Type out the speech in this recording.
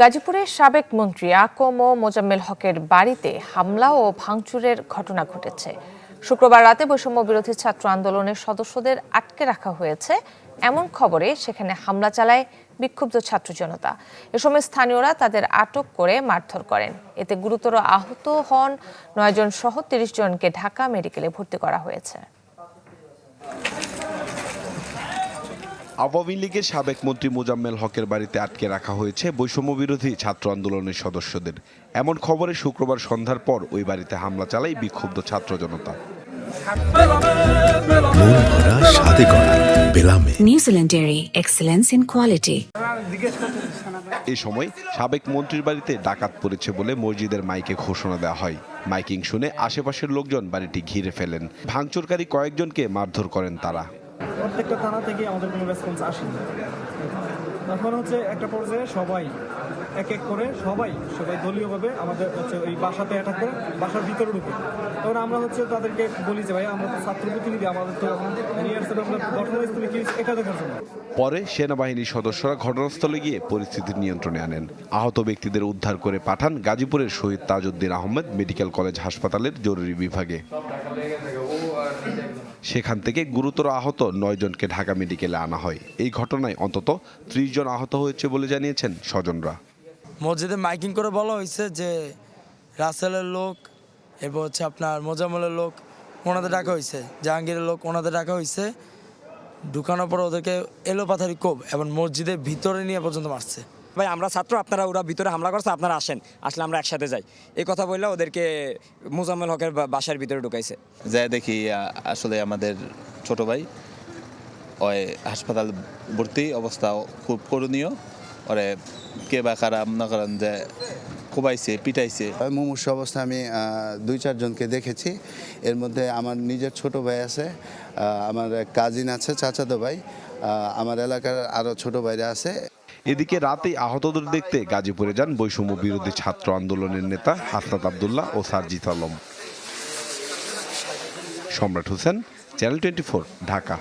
গাজীপুরের সাবেক মন্ত্রী আকম ও মোজাম্মেল হকের বাড়িতে হামলা ও ভাঙচুরের ঘটনা ঘটেছে। শুক্রবার রাতে বৈষম্য বিরোধী ছাত্র আন্দোলনের সদস্যদের আটকে রাখা হয়েছে। এমন খবরে সেখানে হামলা চালায় বিক্ষুব্ধ ছাত্র জনতা। এ সময় স্থানীয়রা তাদের আটক করে মারধর করেন। এতে গুরুতর আহত হন নয়জন সহ তিরিশ জনকে ঢাকা মেডিকেলে ভর্তি করা হয়েছে। আওয়ামী লীগের সাবেক মন্ত্রী মোজাম্মেল হকের বাড়িতে আটকে রাখা হয়েছে বৈষম্য বিরোধী ছাত্র আন্দোলনের সদস্যদের। এমন খবরে শুক্রবার সন্ধ্যার পর ওই বাড়িতে হামলা চালায় বিক্ষুব্ধ ছাত্র জনতা. এ সময় সাবেক মন্ত্রীর বাড়িতে ডাকাত পড়েছে বলে মসজিদের মাইকে ঘোষণা দেওয়া হয়। মাইকিং শুনে আশেপাশের লোকজন বাড়িটি ঘিরে ফেলেন। ভাঙচুরকারী কয়েকজনকে মারধর করেন তারা। প্রত্যেকটা থানা থেকে আমাদের কোনো রেসপন্স আসেনি। তখন হচ্ছে একটা পর্যায়ে সবাই এক এক করে সবাই সবাই দলীয়ভাবে আমাদের হচ্ছে ওই বাসাতে অ্যাটাক করে, বাসার ভিতরে ঢুকে। তখন আমরা হচ্ছে তাদেরকে বলি যে ভাই আমরা তো ছাত্র প্রতিনিধি, আমাদের তো নিয়ে আমরা ঘটনাস্থলে কি এটা দেখার জন্য। পরে সেনাবাহিনীর সদস্যরা ঘটনাস্থলে গিয়ে পরিস্থিতি নিয়ন্ত্রণে আনেন। আহত ব্যক্তিদের উদ্ধার করে পাঠান গাজীপুরের শহীদ তাজউদ্দিন আহমেদ মেডিকেল কলেজ হাসপাতালের জরুরি বিভাগে। সেখান থেকে গুরুতর আহত নয় জনকে ঢাকা মেডিকেলে আনা হয়। এই ঘটনায় অন্তত ত্রিশ জন আহত হয়েছে বলে জানিয়েছেন স্বজনরা। মসজিদে মাইকিং করে বলা হয়েছে যে রাসেলের লোক এরপর হচ্ছে আপনার মোজামলের লোক ওনাদের ডাকা হয়েছে, জাহাঙ্গীরের লোক ওনাদের ডাকা হয়েছে। ঢুকানোর পর ওদেরকে এলোপাথারি কোপ এবং মসজিদের ভিতরে নিয়ে পর্যন্ত মারছে। ভাই আমরা ছাত্র আপনারা ওরা ভিতরে হামলা করছে আপনারা আসেন। আসলে আমরা একসাথে যাই। এই কথা বললে ওদেরকে মুজাম্মেল হকের বা- বাসার ভিতরে ঢুকাইছে। যা দেখি আসলে আমাদের ছোট ভাই ওই হাসপাতাল ভর্তি অবস্থা খুব করণীয়। ওরে কে বা কারা মনে করেন যে কোবাইছে পিটাইছে। মুমূর্ষ অবস্থা আমি দুই চারজনকে দেখেছি। এর মধ্যে আমার নিজের ছোট ভাই আছে আমার কাজিন আছে চাচাতো ভাই আমার এলাকার আরও ছোট ভাইরা আছে। এদিকে রাতেই আহতদের দেখতে গাজীপুরে যান বৈষম্য বিরোধী ছাত্র আন্দোলনের নেতা হাসনাত আবদুল্লাহ ও সারজিত আলম। সম্রাট হোসেন, চ্যানেল টোয়েন্টি ঢাকা।